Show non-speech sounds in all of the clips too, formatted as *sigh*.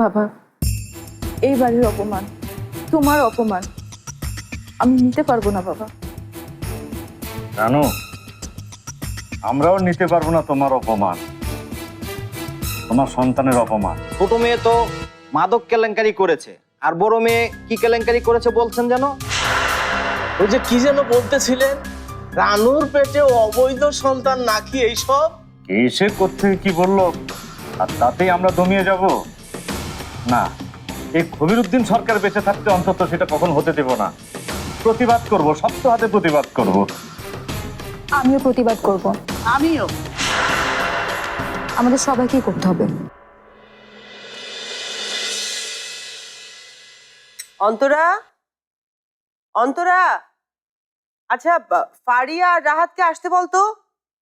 বাবা এই বাড়ির অপমান তোমার অপমান আমি নিতে পারব না বাবা। জানো আমরাও নিতে পারব না তোমার অপমান তোমার সন্তানের অপমান। ছোট মেয়ে তো মাদক কেলেঙ্কারি করেছে আর বড় মেয়ে কি কেলেঙ্কারি করেছে বলছেন যেন? ওই যে কি যেন বলতেছিলেন? রানুর পেটে অবৈধ সন্তান নাকি এইসব? কে সে কোথেকে কি বলল? আর তাতেই আমরা দমিয়ে যাব। না। এই খবির উদ্দিন সরকার বেঁচে থাকতে অন্তত সেটা কখন হতে দেব না? প্রতিবাদ করব শক্ত হাতে প্রতিবাদ করব। আমিও প্রতিবাদ করব। আমিও। আমাদের সবাইকেই করতে হবে। অন্তরা? অন্তরা? আচ্ছা ফারিয়া আর রাহাতকে আসতে বলতো?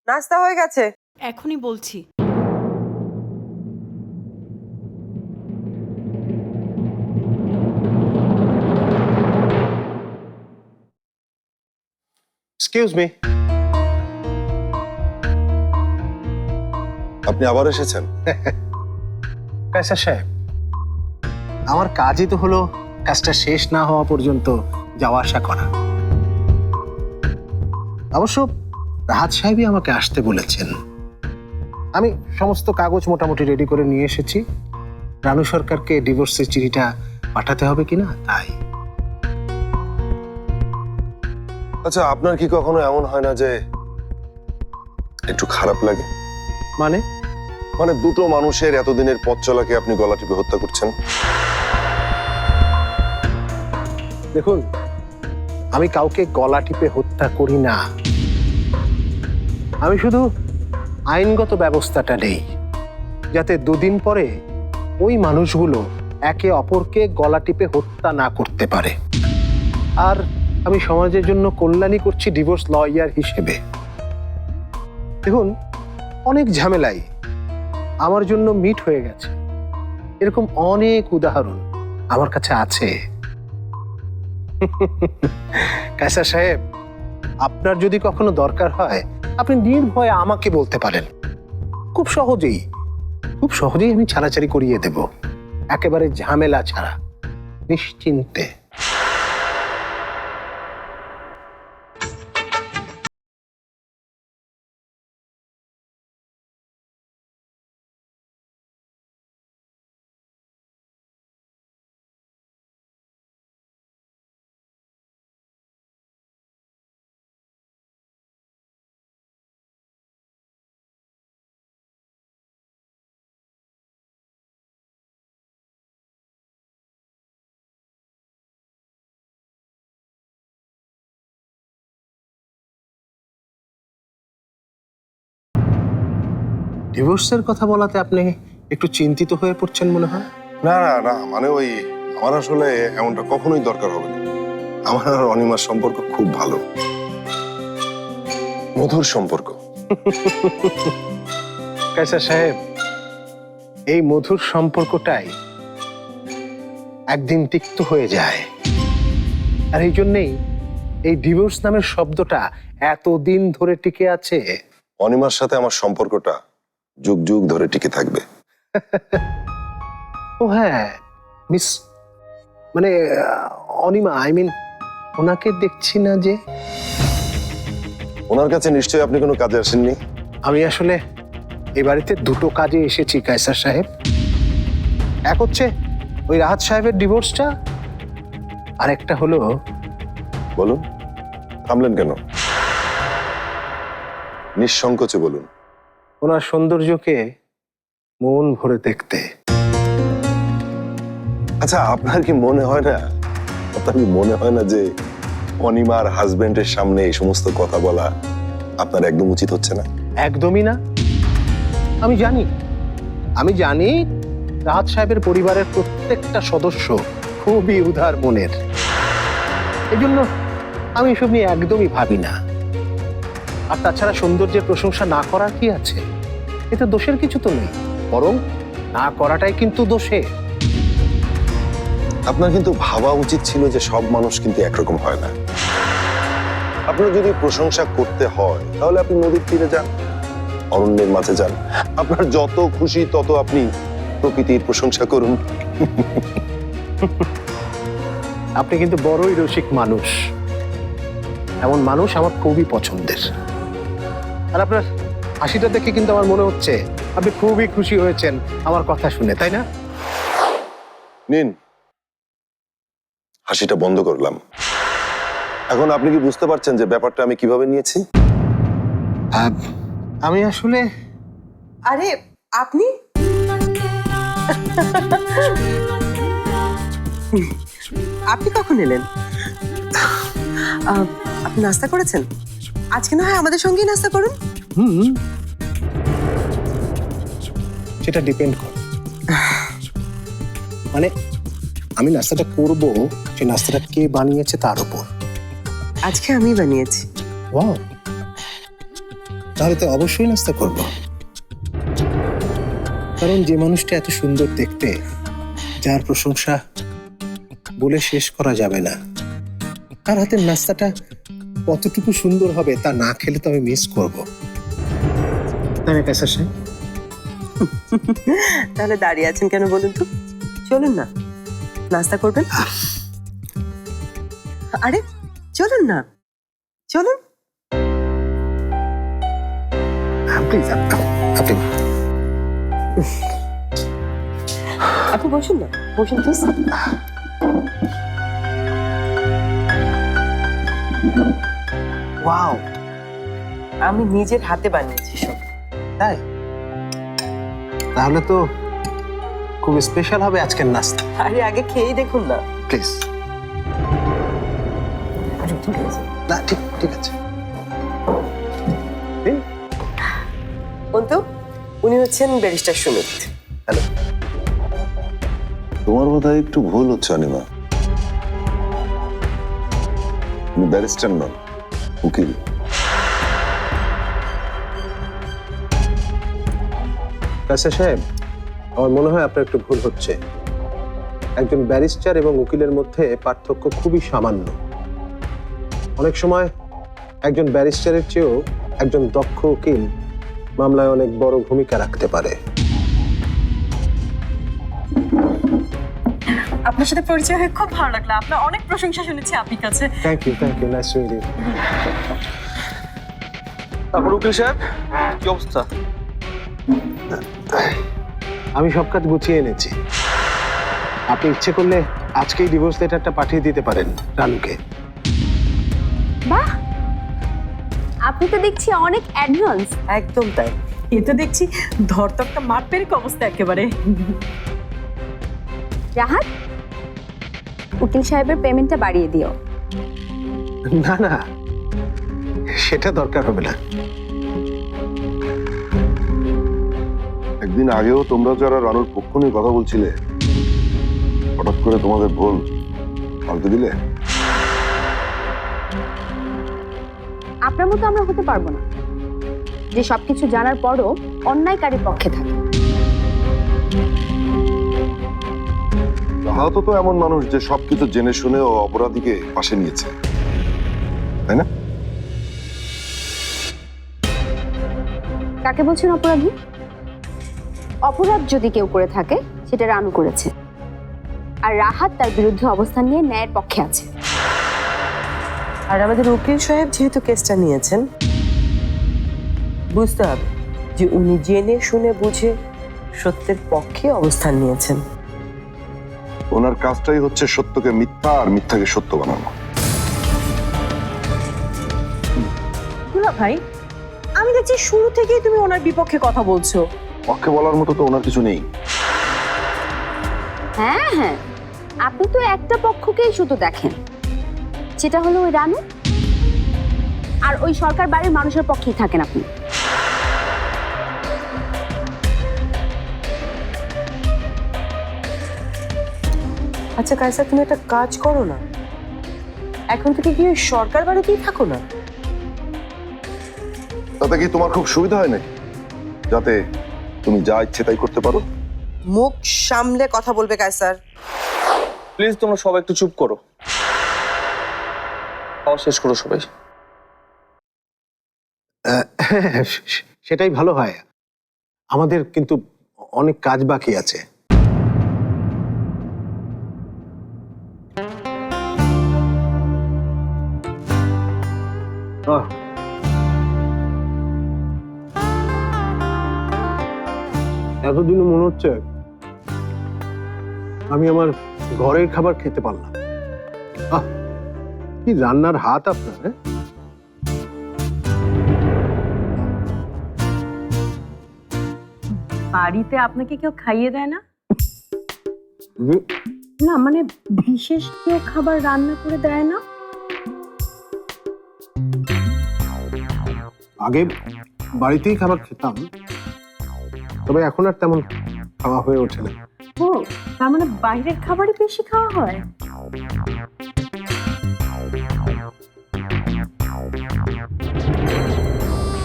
নাস্তা হয়ে গেছে। এখনই বলছি। এক্সকিউজ মি আপনি আবার এসেছেন? *laughs* কাইসার সাহেব আমার কাজই তো হলো কাজটা শেষ না হওয়া পর্যন্ত যাওয়া আসা করা। অবশ্য রাহাত সাহেবই আমাকে আসতে বলেছেন। আমি সমস্ত কাগজ মোটামুটি রেডি করে নিয়ে এসেছি। রানু সরকারকে ডিভোর্সের চিঠিটা পাঠাতে হবে কিনা? তাই। আচ্ছা আপনার কি কখনো এমন হয় না যে একটু খারাপ লাগে? মানে? মানে দুটো মানুষের এতদিনের পথ চলাকে আপনি গলা টিপে হত্যা করছেন? দেখুন আমি কাউকে গলা টিপে হত্যা করি না। আমি শুধু আইনগত ব্যবস্থাটা নেই যাতে দুদিন পরে ওই মানুষগুলো একে অপরকে গলা টিপে হত্যা না করতে পারে। আর আমি সমাজের জন্য কল্যাণী করছি ডিভোর্স লয়ার হিসেবে। দেখুন, অনেক ঝামেলাই আমার জন্য মিট হয়ে গেছে। এরকম অনেক উদাহরণ আমার কাছে আছে। কায়সার সাহেব, আপনার যদি কখনো দরকার হয়, আপনি নির্ভয়ে আমাকে বলতে পারেন। খুব সহজেই খুব সহজেই আমি ছাড়াছাড়ি করিয়ে দেব। একেবারে ঝামেলা ছাড়া, নিশ্চিন্তে। ডিভোর্সের কথা বলাতে আপনি একটু চিন্তিত হয়ে পড়ছেন মনে হয়? না না না মানে ওই আমার আসলে এমনটা কখনোই দরকার হবে না। আমার আর অনিমার সম্পর্ক খুব ভালো। মধুর সম্পর্ক। *laughs* কায়সার সাহেব এই মধুর সম্পর্কটাই একদিন তিক্ত হয়ে যায়। আর এই জন্যেই এই ডিভোর্স নামের শব্দটা এতদিন ধরে টিকে আছে। অনিমার সাথে আমার সম্পর্কটা যুগ যুগ ধরে টিকে থাকবে। *laughs* ও হ্যাঁ মিস মানে অনিমা আই মিন ওনাকে দেখছি না যে। ওনার কাছে নিশ্চয়ই আপনি কোনো কাজে আসেননি? আমি আসলে এই বাড়িতে দুটো কাজে এসেছি কায়সার সাহেব। এক হচ্ছে ওই রাহাত সাহেবের ডিভোর্সটা আর একটা হলো বলুন থামলেন কেন? নিঃসংকোচে বলুন। ওনার সৌন্দর্যকে মন ভরে দেখতে। আচ্ছা আপনার কি মনে হয় না? আপনার কি মনে হয় না যে অনিমার হাজবেন্ডের সামনে এই সমস্ত কথা বলা আপনার একদম উচিত হচ্ছে না? একদমই না। আমি জানি। আমি জানি রাহাত সাহেবের পরিবারের প্রত্যেকটা সদস্য খুবই উদার মনের। এই জন্য আমি এসব নিয়ে একদমই ভাবি না। আর তাছাড়া সৌন্দর্যের প্রশংসা না করার কি আছে? এতে দোষের কিছু তো নেই। বরং না করাটাই কিন্তু দোষে আপনার কিন্তু ভাবা উচিত ছিল যে সব মানুষ কিন্তু একরকম হয় না। আপনার যদি প্রশংসা করতে হয় তাহলে আপনি নদীর তীরে যান অরণ্যের মাঝে যান। আপনার যত খুশি তত আপনি প্রকৃতির প্রশংসা করুন। আপনি কিন্তু বড়ই রসিক মানুষ। এমন মানুষ আমার খুবই পছন্দের। আর আপনার হাসিটা দেখে কিন্তু আমার মনে হচ্ছে আপনি খুবই খুশি হয়েছেন আমার কথা শুনে তাই না? নিন। হাসিটা বন্ধ করলাম। এখন আপনি কি বুঝতে পারছেন যে ব্যাপারটা আমি কীভাবে নিয়েছি? আমি আসলে আরে আপনি? আপনি কখন এলেন? আপনি নাস্তা করেছেন? আজকে না হয় আমাদের সঙ্গেই নাস্তা করুন। হুম। সেটা ডিপেন্ড করে। মানে আমি নাস্তাটা করব সে নাস্তাটা কে বানিয়েছে তার উপর। আজকে আমি বানিয়েছি। ওয়াও। তাহলে তো অবশ্যই নাস্তা করব। কারণ যে মানুষটা এত সুন্দর দেখতে যার প্রশংসা বলে শেষ করা যাবে না। তার হাতের নাস্তাটা কতটুকু সুন্দর হবে তা না খেলে তো আমি মিস করব। সাহেব? তাহলে দাঁড়িয়ে আছেন কেন বলুন তো? চলুন না। নাস্তা করবেন? আরে চলুন না। চলুন। হ্যাঁ, আপনি আপনি বসুন না। বসুন প্লিজ ওয়াও আমি নিজের হাতে বানিয়েছি সব। তাই? তাহলে তো খুব স্পেশাল হবে আজকের নাস্তা। আরে আগে খেয়েই দেখুন না। প্লিজ না ঠিক ঠিক আছে। অন্তু উনি হচ্ছেন ব্যারিস্টার সুমিত। হ্যালো তোমার বোধহয় একটু ভুল হচ্ছে অনিমা। ব্যারিস্টার নন। উকিল কাসা সাহেব, আমার মনে হয় আপনার একটু ভুল হচ্ছে। একজন ব্যারিস্টার এবং উকিলের মধ্যে পার্থক্য খুবই সামান্য। অনেক সময় একজন ব্যারিস্টারের চেয়েও একজন দক্ষ উকিল মামলায় অনেক বড় ভূমিকা রাখতে পারে। আপনার সাথে পরিচয় হয়ে খুব ভালো লাগল। আপনার অনেক প্রশংসা শুনেছি আপনি কাছে। Thank you thank you nice to meet you তারপর উকিল সাহেব কি অবস্থা? আমি সব কাজ গুছিয়ে এনেছি। আপনি ইচ্ছে করলে আজকেই ডিভোর্স লেটারটা পাঠিয়ে দিতে পারেন রানুকে। বাহ! আপনি তো দেখছি অনেক অ্যাডভান্স একদম তাই। এ তো দেখছি ধরতকটা মাঠ পেরিক অবস্থা একেবারে। রাহাত উকিল সাহেবের পেমেন্টটা বাড়িয়ে দিও। না না। সেটা দরকার হবে না। একদিন আগেও তোমরা যারা রানুর পক্ষ নিয়ে কথা বলছিলে হঠাৎ করে তোমাদের ভুল পাল্টে দিলে? আপনার মতো আমরা হতে পারব না। যে সবকিছু জানার পরও অন্যায়কারীর পক্ষে থাকে। রাহাত তো এমন মানুষ যে সবকিছু জেনে শুনে ও অপরাধীকে পাশে নিয়েছে। তাই না? কাকে বলছেন অপরাধী? অপরাধ যদি কেউ করে থাকে সেটা রানু করেছে। আর রাহাত তার বিরুদ্ধে অবস্থান নিয়ে ন্যায়ের পক্ষে আছে। আর আমাদের উকিল সাহেব যেহেতু কেসটা নিয়েছেন বুঝতে হবে যে উনি জেনে শুনে বুঝে সত্যের পক্ষে অবস্থান নিয়েছেন। ওনার কাজটাই হচ্ছে সত্যকে মিথ্যা আর মিথ্যাকে সত্য বানানো। দুলা ভাই আমি দেখছি শুরু থেকেই তুমি ওনার বিপক্ষে কথা বলছো। পক্ষে বলার মতো তো ওনার কিছু নেই। হ্যাঁ হ্যাঁ। আপনি তো একটা পক্ষকেই শুধু দেখেন। সেটা হলো ওই রানু। আর ওই সরকার বাড়ির মানুষের পক্ষেই থাকেন আপনি। আচ্ছা কায়সা তুমি একটা কাজ করো না। এখন থেকে কি ওই সরকার বাড়িতেই থাকো না? তাতে কি তোমার খুব সুবিধা হয় নাকি? যাতে তুমি যা ইচ্ছে তাই করতে পারো? মুখ সামলে কথা বলবে কায়সার। প্লিজ তোমরা সবাই একটু চুপ করো। খাওয়া শেষ করো সবাই। *laughs* সেটাই ভালো হয়। আমাদের কিন্তু অনেক কাজ বাকি আছে। এতদিন মনে হচ্ছে আমি আমার ঘরের খাবার খেতে পারলাম। আহ কি রান্নার হাত আপনার হ্যাঁ? বাড়িতে আপনাকে কেউ খাইয়ে দেয় না? না মানে বিশেষ কেউ খাবার রান্না করে দেয় না? আগে বাড়িতেই খাবার খেতাম তবে এখন আর তেমন খাওয়া হয়ে ওঠে না। ও তার মানে বাইরের খাবারই বেশি খাওয়া হয়?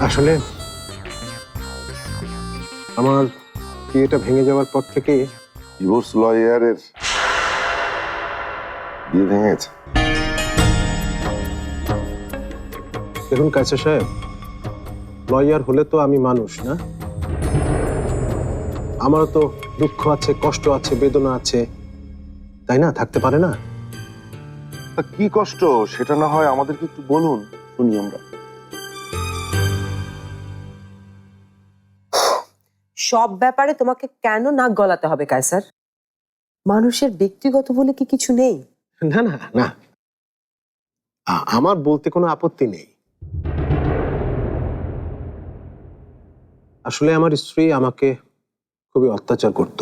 আসলে আমার বিয়েটা ভেঙে যাওয়ার পর থেকে ডিভোর্স লয়ারের বিয়ে ভেঙে গেছে দেখুন কাছে সাহেব লয়ার হলে তো আমি মানুষ না? আমারও তো দুঃখ আছে কষ্ট আছে বেদনা আছে। তাই না? থাকতে পারে না? তা কি কষ্ট? সেটা না হয় আমাদেরকে একটু বলুন শুনি আমরা। সব ব্যাপারে তোমাকে কেন নাক গলাতে হবে কায়সার? মানুষের ব্যক্তিগত বলে কি কিছু নেই? না না না। আমার বলতে কোনো আপত্তি নেই। আসলে আমার স্ত্রী আমাকে খুবই অত্যাচার করত।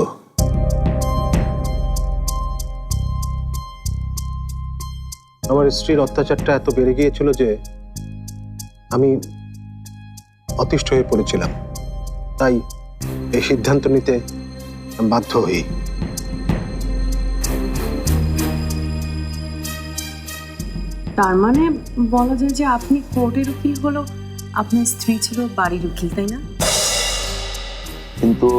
আমার স্ত্রীর অত্যাচারটা এত বেড়ে গিয়েছিল যে আমি অতিষ্ঠ হয়ে পড়েছিলাম। তাই এই সিদ্ধান্ত নিতে বাধ্য হই। তার মানে বলা যায় যে আপনি কোর্টের উকিল হলো আপনার স্ত্রী ছিল বাড়ির উকিল তাই না? কিন্তু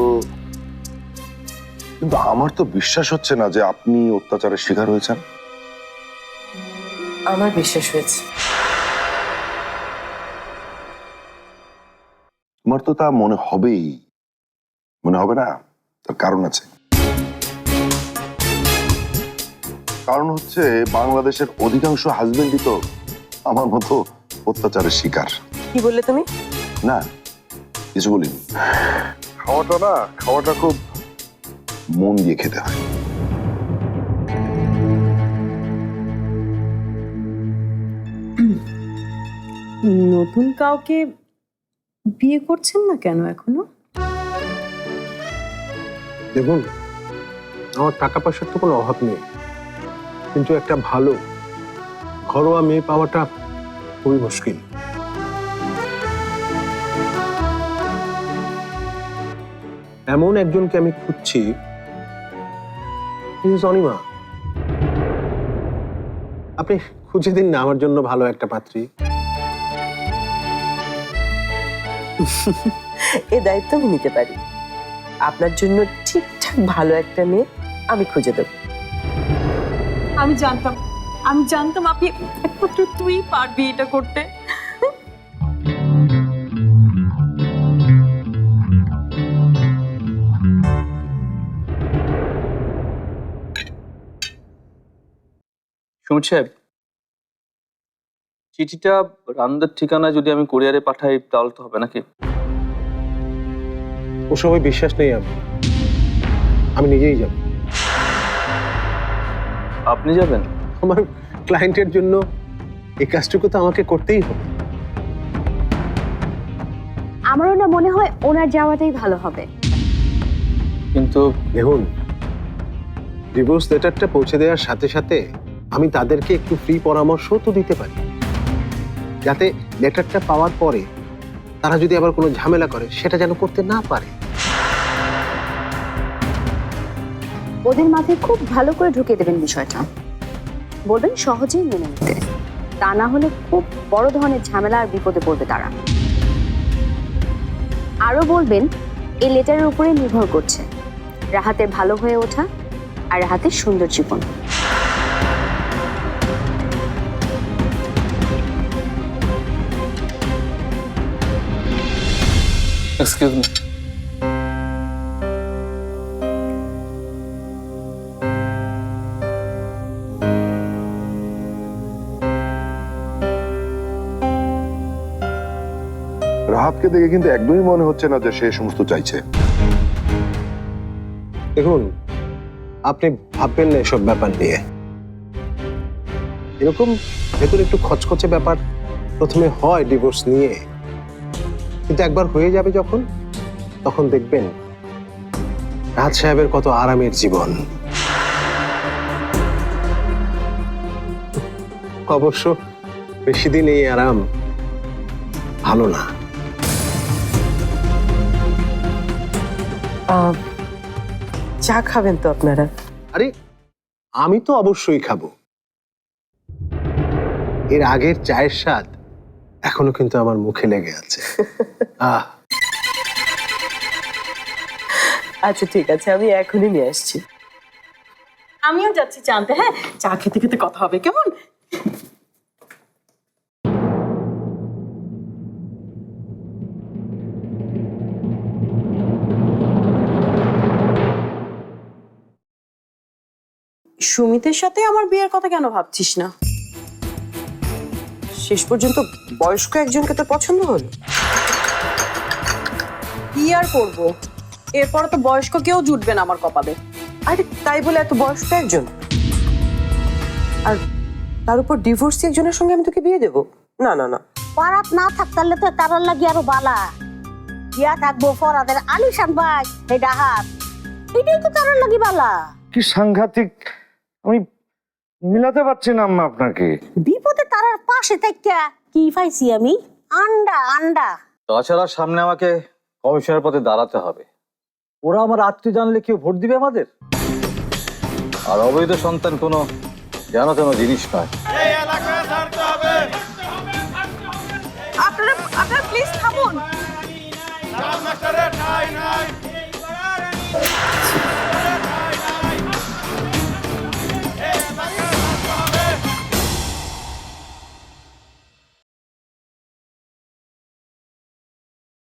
কিন্তু আমার তো বিশ্বাস হচ্ছে না যে আপনি অত্যাচারের শিকার হয়েছেন। আমার বিশ্বাস হয়েছে। তোমার তো তা মনে হবেই। মনে হবে না? তার কারণ আছে। কারণ হচ্ছে বাংলাদেশের অধিকাংশ হাজবেন্ডই তো আমার মতো অত্যাচারের শিকার। কি বললে তুমি? না কিছু বলিনি। খাওয়াটা না খাওয়াটা খুব মন দিয়ে খেতে হয়। নতুন কাউকে বিয়ে করছেন না কেন এখনও? দেখুন আমার টাকা পয়সার তো কোনো অভাব নেই। কিন্তু একটা ভালো ঘরোয়া মেয়ে পাওয়াটা খুবই মুশকিল। এমন একজনকে আমি খুঁজছি মিসেস অনিমা। আপনি খুঁজে দিন না আমার জন্য ভালো একটা পাত্রী। এ দায়িত্ব আমি নিতে পারি। আপনার জন্য ঠিকঠাক ভালো একটা মেয়ে আমি খুঁজে দেবো। আমি জানতাম আমি জানতাম আপনি একমাত্র তুই পারবি এটা করতে। সুমিত সাহেব চিঠিটা রান্নার ঠিকানায় যদি আমি কুরিয়ারে পাঠাই তাহলে তো হবে নাকি? ওসবে বিশ্বাস নেই আমি। আমি নিজেই যাব। আপনি যাবেন? আমার ক্লায়েন্টের জন্য এই কাজটুকু তো আমাকে করতেই হবে। আমারও না মনে হয় ওনার যাওয়াটাই ভালো হবে। কিন্তু দেখুন ডিভোর্স লেটারটা পৌঁছে দেওয়ার সাথে সাথে আমি তাদেরকে একটু ফ্রি পরামর্শ তো দিতে পারি। যাতে লেটারটা পাওয়ার পরে তারা যদি আবার কোনো ঝামেলা করে, সেটা যেন করতে না পারে। ওদের মাথায় খুব ভালো করে ঢুকিয়ে দেবেন বিষয়টা। বলবেন সহজেই মেনে নিতে। তা না হলে খুব বড় ধরনের ঝামেলা আর বিপদে পড়বে তারা। আরও বলবেন এই লেটারের উপরে নির্ভর করছে। রাহাতের ভালো হয়ে ওঠা আর রাহাতের সুন্দর জীবন। Excuse me. রাহাবকে দেখে কিন্তু একদমই মনে হচ্ছে না যে সে সমস্ত চাইছে। দেখুন আপনি ভাববেন না এসব ব্যাপার নিয়ে। এরকম ভেতরে একটু খচখচে ব্যাপার প্রথমে হয় ডিভোর্স নিয়ে। কিন্তু একবার হয়ে যাবে যখন তখন দেখবেন রাজ সাহেবের কত আরামের জীবন। অবশ্য বেশি দিন এই আরাম ভালো না। চা খাবেন তো আপনারা? আরে আমি তো অবশ্যই খাব। এর আগের চায়ের স্বাদ এখনও কিন্তু আমার মুখে লেগে আছে। *laughs* আহ। আচ্ছা ঠিক আছে আমি এখনই নিয়ে আসছি। আমিও যাচ্ছি চা আনতে হ্যাঁ? চা খেতে খেতে কথা হবে কেমন? সুমিতের সাথে আমার বিয়ের কথা কেন ভাবছিস না? শেষ পর্যন্ত বয়স্ক একজনকে তো পছন্দ হলো? কি আর করব? এরপর তো বয়স্ক কেউ জুটবে না আমার কপালে। আরে তাই বলে এত বয়স্ক একজন? আর তার উপর ডিভোর্সি একজনের সঙ্গে আমি তোকে বিয়ে দেবো? না না না। পারাত না থাকতালে তো তারার লাগি আরও বালা। ইয়া থাকব ফরাদের আলিশান ভাই এই ডাহাত। এটাই তো তারার লাগি বালা। কি সাংঘাতিক। আমি মিলাতে পারছি না আম্মা আপনাকে। বিপদে তারার পাশে থেকে কি পাইছি আমি? আন্ডা আন্ডা। তাছাড়া সামনে আমাকে কমিশনের পথে দাঁড়াতে হবে। ওরা আমার আত্মীয় জানলে কেউ ভোট দিবে আমাদের? আর অবৈধ সন্তান কোনো জানো তেন জিনিস নয়। আপনারা আপনারা প্লিজ থামুন।